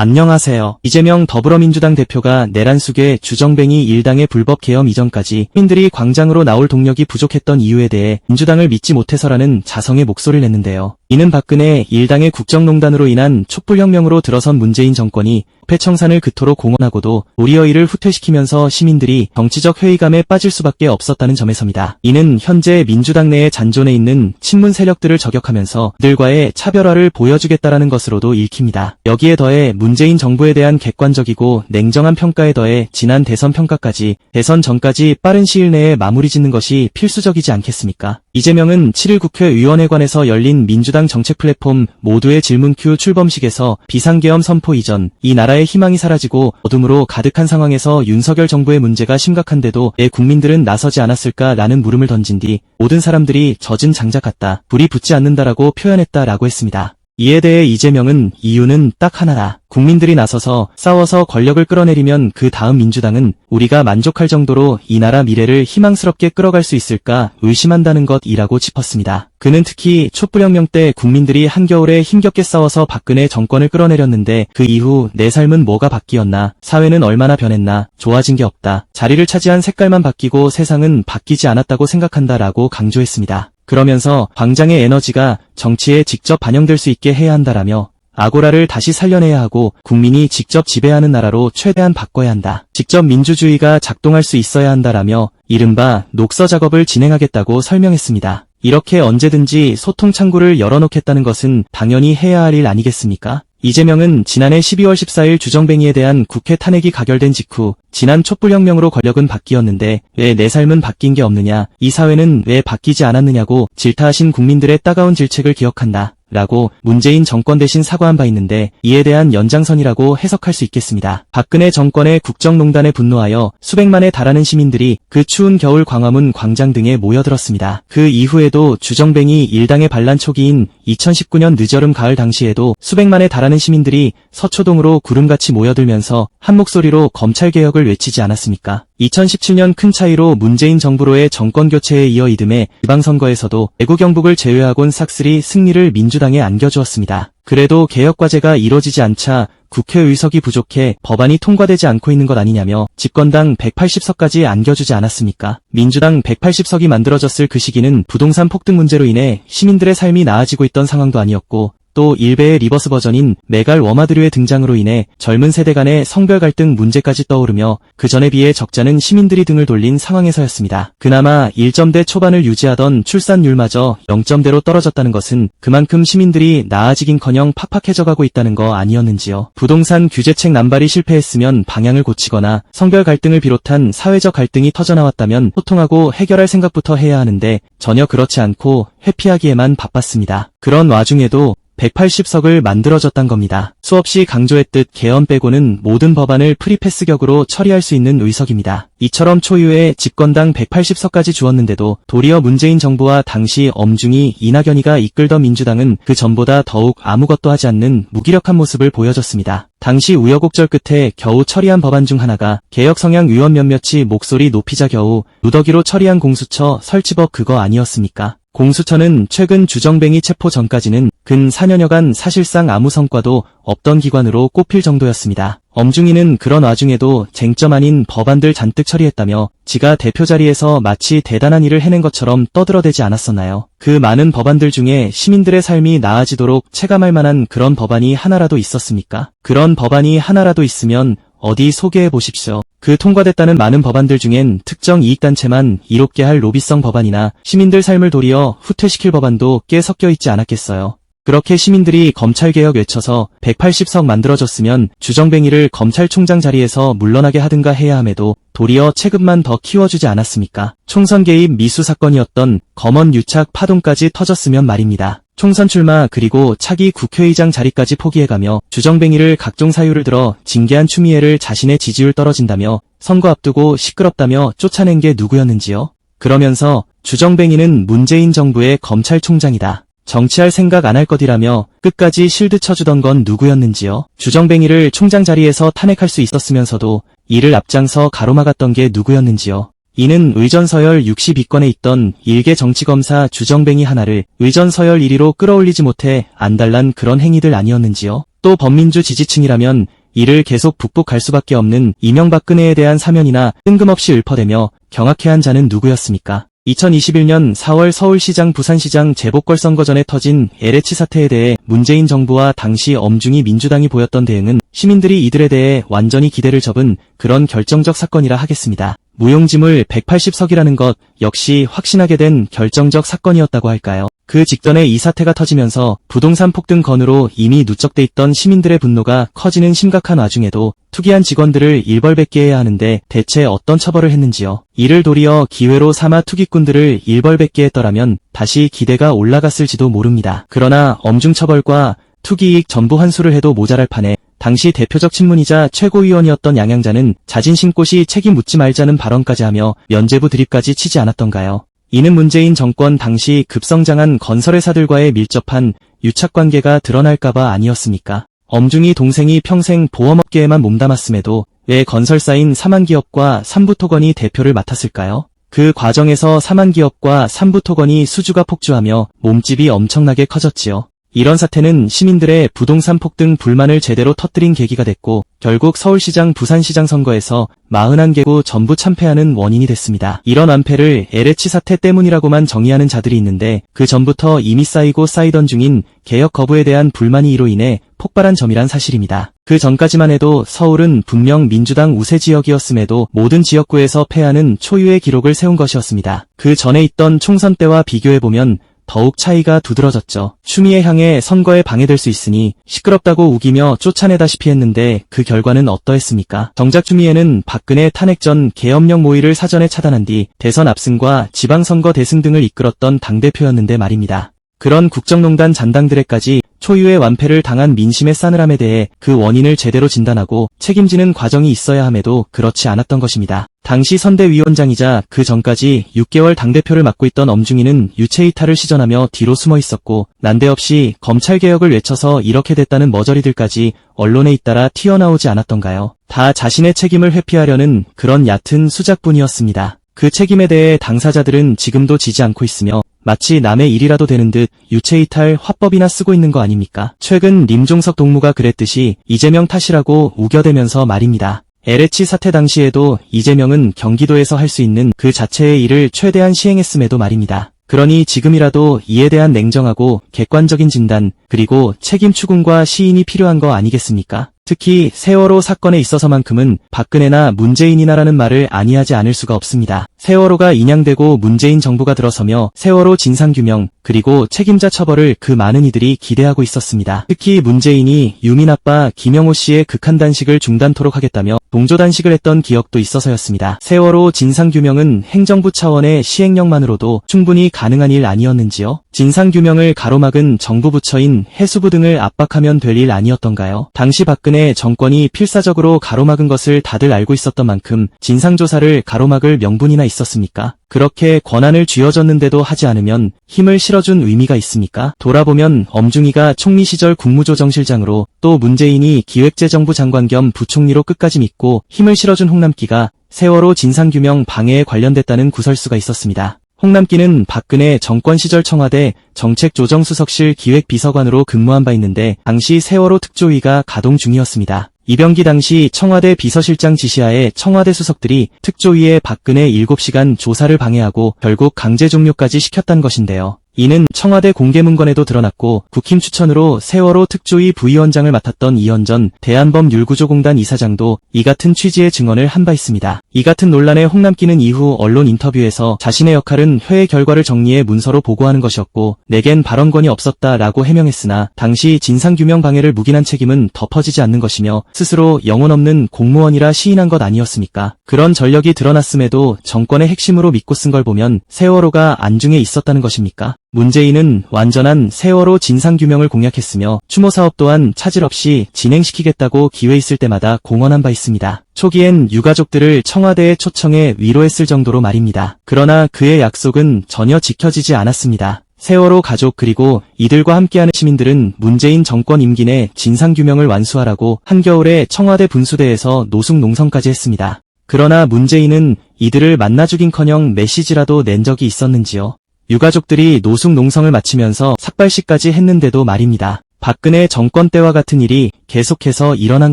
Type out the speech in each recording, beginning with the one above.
안녕하세요. 이재명 더불어민주당 대표가 내란 속에 주정뱅이 일당의 불법 계엄 이전까지 시민들이 광장으로 나올 동력이 부족했던 이유에 대해 민주당을 믿지 못해서라는 자성의 목소리를 냈는데요. 이는 박근혜 일당의 국정농단으로 인한 촛불혁명으로 들어선 문재인 정권이 패청산을 그토록 공언하고도 도리어 이를 후퇴시키면서 시민들이 정치적 회의감에 빠질 수밖에 없었다는 점에서입니다. 이는 현재 민주당 내에 잔존해 있는 친문 세력들을 저격하면서 그들과의 차별화를 보여주겠다라는 것으로도 읽힙니다. 여기에 더해 문재인 정부에 대한 객관적이고 냉정한 평가에 더해 지난 대선 평가까지 대선 전까지 빠른 시일 내에 마무리 짓는 것이 필수적이지 않겠습니까? 이재명은 7일 국회의원회관에서 열린 민주당 정책 플랫폼 모두의 질문 큐 출범식에서 비상계엄 선포 이전 이 나라의 희망이 사라지고 어둠으로 가득한 상황에서 윤석열 정부의 문제가 심각한데도 왜 국민들은 나서지 않았을까라는 물음을 던진 뒤 모든 사람들이 젖은 장작 같다 불이 붙지 않는다라고 표현했다라고 했습니다. 이에 대해 이재명은 이유는 딱 하나다. 국민들이 나서서 싸워서 권력을 끌어내리면 그 다음 민주당은 우리가 만족할 정도로 이 나라 미래를 희망스럽게 끌어갈 수 있을까 의심한다는 것이라고 짚었습니다. 그는 특히 촛불혁명 때 국민들이 한겨울에 힘겹게 싸워서 박근혜 정권을 끌어내렸는데 그 이후 내 삶은 뭐가 바뀌었나, 사회는 얼마나 변했나, 좋아진 게 없다. 자리를 차지한 색깔만 바뀌고 세상은 바뀌지 않았다고 생각한다라고 강조했습니다. 그러면서 광장의 에너지가 정치에 직접 반영될 수 있게 해야 한다라며 아고라를 다시 살려내야 하고 국민이 직접 지배하는 나라로 최대한 바꿔야 한다. 직접 민주주의가 작동할 수 있어야 한다라며 이른바 녹서 작업을 진행하겠다고 설명했습니다. 이렇게 언제든지 소통 창구를 열어놓겠다는 것은 당연히 해야 할 일 아니겠습니까? 이재명은 지난해 12월 14일 주정뱅이에 대한 국회 탄핵이 가결된 직후 지난 촛불혁명으로 권력은 바뀌었는데 왜 내 삶은 바뀐 게 없느냐, 이 사회는 왜 바뀌지 않았느냐고 질타하신 국민들의 따가운 질책을 기억한다. 라고 문재인 정권 대신 사과한 바 있는데 이에 대한 연장선이라고 해석할 수 있겠습니다. 박근혜 정권의 국정농단에 분노하여 수백만에 달하는 시민들이 그 추운 겨울 광화문 광장 등에 모여들었습니다. 그 이후에도 주정뱅이 일당의 반란 초기인 2019년 늦여름 가을 당시에도 수백만에 달하는 시민들이 서초동으로 구름같이 모여들면서 한 목소리로 검찰개혁을 외치지 않았습니까? 2017년 큰 차이로 문재인 정부로의 정권 교체에 이어 이듬해 지방선거에서도 애국 경북을 제외하곤 싹쓸이 승리를 민주당에 안겨주었습니다. 그래도 개혁과제가 이뤄지지 않자 국회 의석이 부족해 법안이 통과되지 않고 있는 것 아니냐며 집권당 180석까지 안겨주지 않았습니까? 민주당 180석이 만들어졌을 그 시기는 부동산 폭등 문제로 인해 시민들의 삶이 나아지고 있던 상황도 아니었고 또 일베의 리버스 버전인 메갈 워마드류의 등장으로 인해 젊은 세대 간의 성별 갈등 문제까지 떠오르며 그 전에 비해 적자는 시민들이 등을 돌린 상황에서였습니다. 그나마 1점대 초반을 유지하던 출산율마저 0점대로 떨어졌다는 것은 그만큼 시민들이 나아지긴커녕 팍팍해져가고 있다는 거 아니었는지요. 부동산 규제책 남발이 실패했으면 방향을 고치거나 성별 갈등을 비롯한 사회적 갈등이 터져나왔다면 소통하고 해결할 생각부터 해야 하는데 전혀 그렇지 않고 회피하기에만 바빴습니다. 그런 와중에도 180석을 만들어졌단 겁니다. 수없이 강조했듯 개헌 빼고는 모든 법안을 프리패스 격으로 처리할 수 있는 의석입니다. 이처럼 초유의 집권당 180석까지 주었는데도 도리어 문재인 정부와 당시 엄중히 이낙연이가 이끌던 민주당은 그 전보다 더욱 아무것도 하지 않는 무기력한 모습을 보여줬습니다. 당시 우여곡절 끝에 겨우 처리한 법안 중 하나가 개혁 성향 의원 몇몇이 목소리 높이자 겨우 누더기로 처리한 공수처 설치법 그거 아니었습니까? 공수처는 최근 주정뱅이 체포 전까지는 근 4년여간 사실상 아무 성과도 없던 기관으로 꼽힐 정도였습니다. 엄중이는 그런 와중에도 쟁점 아닌 법안들 잔뜩 처리했다며 지가 대표 자리에서 마치 대단한 일을 해낸 것처럼 떠들어대지 않았었나요? 그 많은 법안들 중에 시민들의 삶이 나아지도록 체감할 만한 그런 법안이 하나라도 있었습니까? 그런 법안이 하나라도 있으면 어디 소개해 보십시오. 그 통과됐다는 많은 법안들 중엔 특정 이익단체만 이롭게 할 로비성 법안이나 시민들 삶을 도리어 후퇴시킬 법안도 꽤 섞여 있지 않았겠어요. 그렇게 시민들이 검찰개혁 외쳐서 180석 만들어졌으면 주정뱅이를 검찰총장 자리에서 물러나게 하든가 해야 함에도 도리어 체급만 더 키워주지 않았습니까? 총선 개입 미수 사건이었던 검언 유착 파동까지 터졌으면 말입니다. 총선 출마 그리고 차기 국회의장 자리까지 포기해가며 주정뱅이를 각종 사유를 들어 징계한 추미애를 자신의 지지율 떨어진다며 선거 앞두고 시끄럽다며 쫓아낸 게 누구였는지요? 그러면서 주정뱅이는 문재인 정부의 검찰총장이다. 정치할 생각 안 할 것이라며 끝까지 실드 쳐주던 건 누구였는지요? 주정뱅이를 총장 자리에서 탄핵할 수 있었으면서도 이를 앞장서 가로막았던 게 누구였는지요? 이는 의전서열 62건에 있던 일개 정치검사 주정뱅이 하나를 의전서열 1위로 끌어올리지 못해 안달난 그런 행위들 아니었는지요? 또 범민주 지지층이라면 이를 계속 북복할 수밖에 없는 이명박근혜에 대한 사면이나 뜬금없이 읊어대며 경악해한 자는 누구였습니까? 2021년 4월 서울시장 부산시장 재보궐선거 전에 터진 LH 사태에 대해 문재인 정부와 당시 엄중히 민주당이 보였던 대응은 시민들이 이들에 대해 완전히 기대를 접은 그런 결정적 사건이라 하겠습니다. 무용지물 180석이라는 것 역시 확신하게 된 결정적 사건이었다고 할까요? 그 직전에 이 사태가 터지면서 부동산 폭등 건으로 이미 누적돼 있던 시민들의 분노가 커지는 심각한 와중에도 투기한 직원들을 일벌백계 해야 하는데 대체 어떤 처벌을 했는지요? 이를 도리어 기회로 삼아 투기꾼들을 일벌백계 했더라면 다시 기대가 올라갔을지도 모릅니다. 그러나 엄중처벌과 투기이익 전부 환수를 해도 모자랄 판에 당시 대표적 친문이자 최고위원이었던 양양자는 자진 신고시 책임 묻지 말자는 발언까지 하며 면제부 드립까지 치지 않았던가요? 이는 문재인 정권 당시 급성장한 건설회사들과의 밀접한 유착관계가 드러날까봐 아니었습니까? 엄중히 동생이 평생 보험업계에만 몸담았음에도 왜 건설사인 사만기업과 삼부토건이 대표를 맡았을까요? 그 과정에서 사만기업과 삼부토건이 수주가 폭주하며 몸집이 엄청나게 커졌지요. 이런 사태는 시민들의 부동산 폭등 불만을 제대로 터뜨린 계기가 됐고 결국 서울시장 부산시장 선거에서 41개구 전부 참패하는 원인이 됐습니다. 이런 완패를 LH 사태 때문이라고만 정의하는 자들이 있는데 그 전부터 이미 쌓이고 쌓이던 중인 개혁 거부에 대한 불만이 이로 인해 폭발한 점이란 사실입니다. 그 전까지만 해도 서울은 분명 민주당 우세 지역이었음에도 모든 지역구에서 패하는 초유의 기록을 세운 것이었습니다. 그 전에 있던 총선 때와 비교해보면 더욱 차이가 두드러졌죠. 추미애 향해 선거에 방해될 수 있으니 시끄럽다고 우기며 쫓아내다시피 했는데 그 결과는 어떠했습니까? 정작 추미애는 박근혜 탄핵 전 계엄령 모의를 사전에 차단한 뒤 대선 압승과 지방선거 대승 등을 이끌었던 당대표였는데 말입니다. 그런 국정농단 잔당들에까지 초유의 완패를 당한 민심의 싸늘함에 대해 그 원인을 제대로 진단하고 책임지는 과정이 있어야 함에도 그렇지 않았던 것입니다. 당시 선대위원장이자 그 전까지 6개월 당대표를 맡고 있던 엄중희는 유체이탈을 시전하며 뒤로 숨어 있었고 난데없이 검찰개혁을 외쳐서 이렇게 됐다는 머저리들까지 언론에 잇따라 튀어나오지 않았던가요? 다 자신의 책임을 회피하려는 그런 얕은 수작뿐이었습니다. 그 책임에 대해 당사자들은 지금도 지지 않고 있으며 마치 남의 일이라도 되는 듯 유체이탈 화법이나 쓰고 있는 거 아닙니까? 최근 림종석 동무가 그랬듯이 이재명 탓이라고 우겨대면서 말입니다. LH 사태 당시에도 이재명은 경기도에서 할 수 있는 그 자체의 일을 최대한 시행했음에도 말입니다. 그러니 지금이라도 이에 대한 냉정하고 객관적인 진단, 그리고 책임 추궁과 시인이 필요한 거 아니겠습니까? 특히 세월호 사건에 있어서만큼은 박근혜나 문재인이나라는 말을 아니하지 않을 수가 없습니다. 세월호가 인양되고 문재인 정부가 들어서며 세월호 진상규명 그리고 책임자 처벌을 그 많은 이들이 기대하고 있었습니다. 특히 문재인이 유민 아빠 김영호 씨의 극한 단식을 중단토록 하겠다며 동조 단식을 했던 기억도 있어서였습니다. 세월호 진상규명은 행정부 차원의 시행령만으로도 충분히 가능한 일 아니었는지요? 진상규명을 가로막은 정부 부처인 해수부 등을 압박하면 될 일 아니었던가요? 당시 박근혜 정권이 필사적으로 가로막은 것을 다들 알고 있었던 만큼 진상조사를 가로막을 명분이나 있었습니까? 그렇게 권한을 쥐어줬는데도 하지 않으면 힘을 실어준 의미가 있습니까? 돌아보면 엄중희가 총리 시절 국무조정실장으로 또 문재인이 기획재정부 장관 겸 부총리로 끝까지 믿고 힘을 실어준 홍남기가 세월호 진상규명 방해에 관련됐다는 구설수가 있었습니다. 홍남기는 박근혜 정권 시절 청와대 정책조정수석실 기획비서관으로 근무한 바 있는데 당시 세월호 특조위가 가동 중이었습니다. 이병기 당시 청와대 비서실장 지시하에 청와대 수석들이 특조위에 박근혜 7시간 조사를 방해하고 결국 강제 종료까지 시켰단 것인데요. 이는 청와대 공개문건에도 드러났고 국힘 추천으로 세월호 특조위 부위원장을 맡았던 이현전 대한범율구조공단 이사장도 이 같은 취지의 증언을 한 바 있습니다. 이 같은 논란에 홍남기는 이후 언론 인터뷰에서 자신의 역할은 회의 결과를 정리해 문서로 보고하는 것이었고 내겐 발언권이 없었다라고 해명했으나 당시 진상규명 방해를 묵인한 책임은 덮어지지 않는 것이며 스스로 영혼 없는 공무원이라 시인한 것 아니었습니까? 그런 전력이 드러났음에도 정권의 핵심으로 믿고 쓴 걸 보면 세월호가 안중에 있었다는 것입니까? 문재인은 완전한 세월호 진상규명을 공약했으며 추모 사업 또한 차질 없이 진행시키겠다고 기회 있을 때마다 공언한 바 있습니다. 초기엔 유가족들을 청와대에 초청해 위로했을 정도로 말입니다. 그러나 그의 약속은 전혀 지켜지지 않았습니다. 세월호 가족 그리고 이들과 함께하는 시민들은 문재인 정권 임기 내 진상규명을 완수하라고 한겨울에 청와대 분수대에서 노숙 농성까지 했습니다. 그러나 문재인은 이들을 만나 주긴커녕 메시지라도 낸 적이 있었는지요. 유가족들이 노숙 농성을 마치면서 삭발식까지 했는데도 말입니다. 박근혜 정권 때와 같은 일이 계속해서 일어난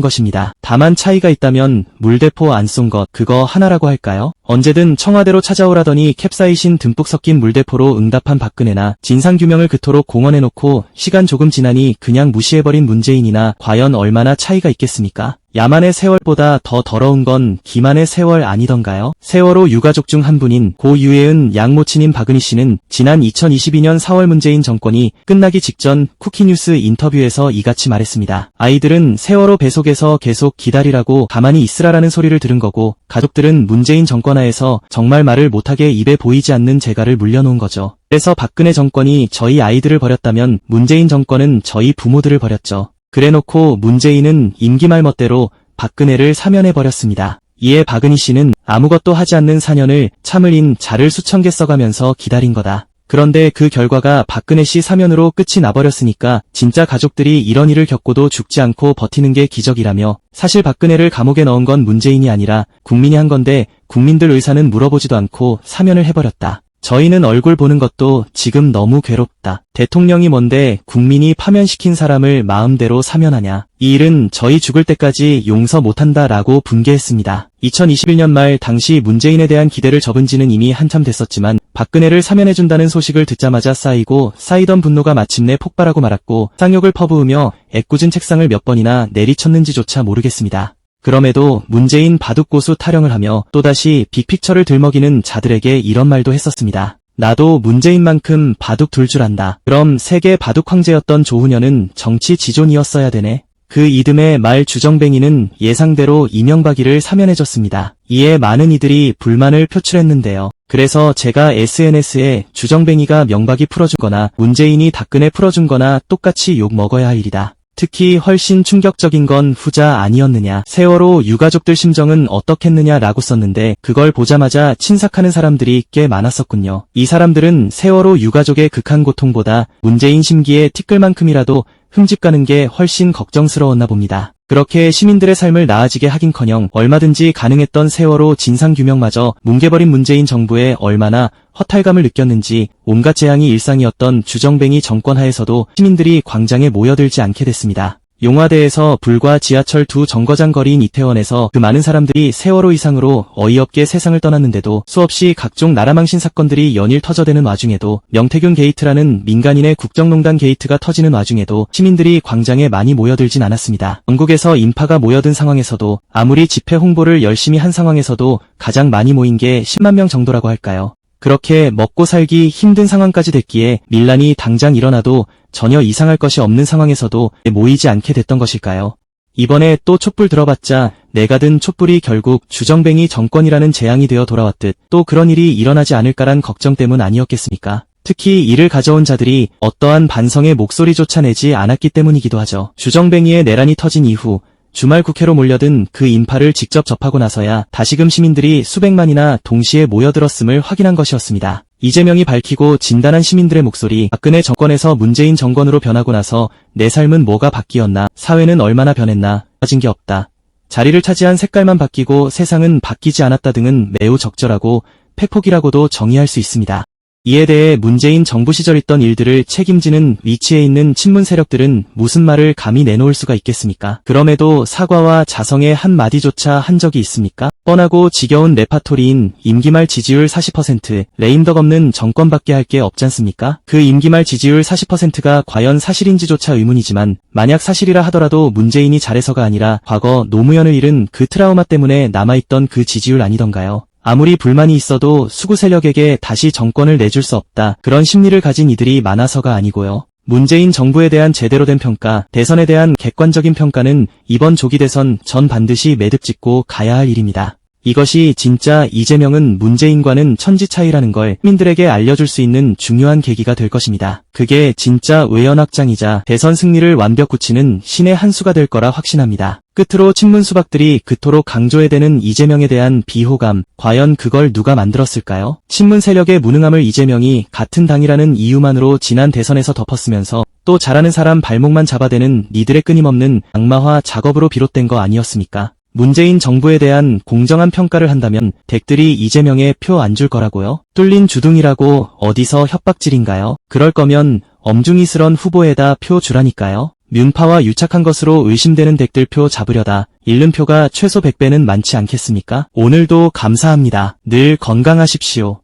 것입니다. 다만 차이가 있다면 물대포 안 쏜 것, 그거 하나라고 할까요? 언제든 청와대로 찾아오라더니 캡사이신 듬뿍 섞인 물대포로 응답한 박근혜나 진상규명을 그토록 공언해놓고 시간 조금 지나니 그냥 무시해버린 문재인이나 과연 얼마나 차이가 있겠습니까? 야만의 세월보다 더 더러운 건 기만의 세월 아니던가요? 세월호 유가족 중 한 분인 고 유해은 양모친인 박은희 씨는 지난 2022년 4월 문재인 정권이 끝나기 직전 쿠키뉴스 인터뷰에서 이같이 말했습니다. 아이들은 세월호 배속에서 계속 기다리라고 가만히 있으라라는 소리를 들은 거고 가족들은 문재인 정권 하에서 정말 말을 못하게 입에 보이지 않는 재갈을 물려놓은 거죠. 그래서 박근혜 정권이 저희 아이들을 버렸다면 문재인 정권은 저희 부모들을 버렸죠. 그래놓고 문재인은 임기 말 멋대로 박근혜를 사면해버렸습니다. 이에 박은희 씨는 아무것도 하지 않는 4년을 참을인 자를 수천 개 써가면서 기다린 거다. 그런데 그 결과가 박근혜 씨 사면으로 끝이 나버렸으니까 진짜 가족들이 이런 일을 겪고도 죽지 않고 버티는 게 기적이라며 사실 박근혜를 감옥에 넣은 건 문재인이 아니라 국민이 한 건데 국민들 의사는 물어보지도 않고 사면을 해버렸다. 저희는 얼굴 보는 것도 지금 너무 괴롭다. 대통령이 뭔데 국민이 파면시킨 사람을 마음대로 사면하냐. 이 일은 저희 죽을 때까지 용서 못한다 라고 분개했습니다. 2021년 말 당시 문재인에 대한 기대를 접은 지는 이미 한참 됐었지만 박근혜를 사면해준다는 소식을 듣자마자 쌓이고 쌓이던 분노가 마침내 폭발하고 말았고 쌍욕을 퍼부으며 애꿎은 책상을 몇 번이나 내리쳤는지조차 모르겠습니다. 그럼에도 문재인 바둑고수 타령을 하며 또다시 빅픽처를 들먹이는 자들에게 이런 말도 했었습니다. 나도 문재인만큼 바둑 둘 줄 안다. 그럼 세계 바둑 황제였던 조훈현은 정치 지존이었어야 되네. 그 이듬해 말 주정뱅이는 예상대로 이명박이를 사면해줬습니다. 이에 많은 이들이 불만을 표출했는데요. 그래서 제가 SNS에 주정뱅이가 명박이 풀어주거나 문재인이 다끈에 풀어준 거나 똑같이 욕 먹어야 할 일이다. 특히 훨씬 충격적인 건 후자 아니었느냐. 세월호 유가족들 심정은 어떻겠느냐라고 썼는데 그걸 보자마자 친삭하는 사람들이 꽤 많았었군요. 이 사람들은 세월호 유가족의 극한 고통보다 문재인 심기에 티끌만큼이라도 흠집 가는 게 훨씬 걱정스러웠나 봅니다. 그렇게 시민들의 삶을 나아지게 하긴커녕 얼마든지 가능했던 세월호 진상규명마저 뭉개버린 문재인 정부에 얼마나 허탈감을 느꼈는지 온갖 재앙이 일상이었던 주정뱅이 정권 하에서도 시민들이 광장에 모여들지 않게 됐습니다. 용화대에서 불과 지하철 두 정거장 거리인 이태원에서 그 많은 사람들이 세월호 이상으로 어이없게 세상을 떠났는데도 수없이 각종 나라망신 사건들이 연일 터져대는 와중에도 명태균 게이트라는 민간인의 국정농단 게이트가 터지는 와중에도 시민들이 광장에 많이 모여들진 않았습니다. 영국에서 인파가 모여든 상황에서도 아무리 집회 홍보를 열심히 한 상황에서도 가장 많이 모인 게 10만 명 정도라고 할까요? 그렇게 먹고 살기 힘든 상황까지 됐기에 밀란이 당장 일어나도 전혀 이상할 것이 없는 상황에서도 모이지 않게 됐던 것일까요? 이번에 또 촛불 들어봤자 내가 든 촛불이 결국 주정뱅이 정권이라는 재앙이 되어 돌아왔듯 또 그런 일이 일어나지 않을까란 걱정 때문 아니었겠습니까? 특히 이를 가져온 자들이 어떠한 반성의 목소리조차 내지 않았기 때문이기도 하죠. 주정뱅이의 내란이 터진 이후 주말 국회로 몰려든 그 인파를 직접 접하고 나서야 다시금 시민들이 수백만이나 동시에 모여들었음을 확인한 것이었습니다. 이재명이 밝히고 진단한 시민들의 목소리, 박근혜 정권에서 문재인 정권으로 변하고 나서 내 삶은 뭐가 바뀌었나, 사회는 얼마나 변했나, 빠진 게 없다. 자리를 차지한 색깔만 바뀌고 세상은 바뀌지 않았다 등은 매우 적절하고 팩폭이라고도 정의할 수 있습니다. 이에 대해 문재인 정부 시절 있던 일들을 책임지는 위치에 있는 친문 세력들은 무슨 말을 감히 내놓을 수가 있겠습니까? 그럼에도 사과와 자성의 한마디조차 한 적이 있습니까? 뻔하고 지겨운 레파토리인 임기 말 지지율 40%, 레임덕 없는 정권밖에 할 게 없지 않습니까? 그 임기 말 지지율 40%가 과연 사실인지조차 의문이지만 만약 사실이라 하더라도 문재인이 잘해서가 아니라 과거 노무현을 잃은 그 트라우마 때문에 남아있던 그 지지율 아니던가요? 아무리 불만이 있어도 수구 세력에게 다시 정권을 내줄 수 없다. 그런 심리를 가진 이들이 많아서가 아니고요. 문재인 정부에 대한 제대로 된 평가, 대선에 대한 객관적인 평가는 이번 조기 대선 전 반드시 매듭 짓고 가야 할 일입니다. 이것이 진짜 이재명은 문재인과는 천지 차이라는 걸 시민들에게 알려줄 수 있는 중요한 계기가 될 것입니다. 그게 진짜 외연확장이자 대선 승리를 완벽 굳히는 신의 한 수가 될 거라 확신합니다. 끝으로 친문 수박들이 그토록 강조해대는 이재명에 대한 비호감, 과연 그걸 누가 만들었을까요? 친문 세력의 무능함을 이재명이 같은 당이라는 이유만으로 지난 대선에서 덮었으면서 또 잘하는 사람 발목만 잡아대는 니들의 끊임없는 악마화 작업으로 비롯된 거 아니었습니까? 문재인 정부에 대한 공정한 평가를 한다면 댁들이 이재명에 표안 줄 거라고요? 뚫린 주둥이라고 어디서 협박질인가요? 그럴 거면 엄중이스런 후보에다 표 주라니까요. 윤파와 유착한 것으로 의심되는 댁들 표 잡으려다 잃는 표가 최소 100배는 많지 않겠습니까? 오늘도 감사합니다. 늘 건강하십시오.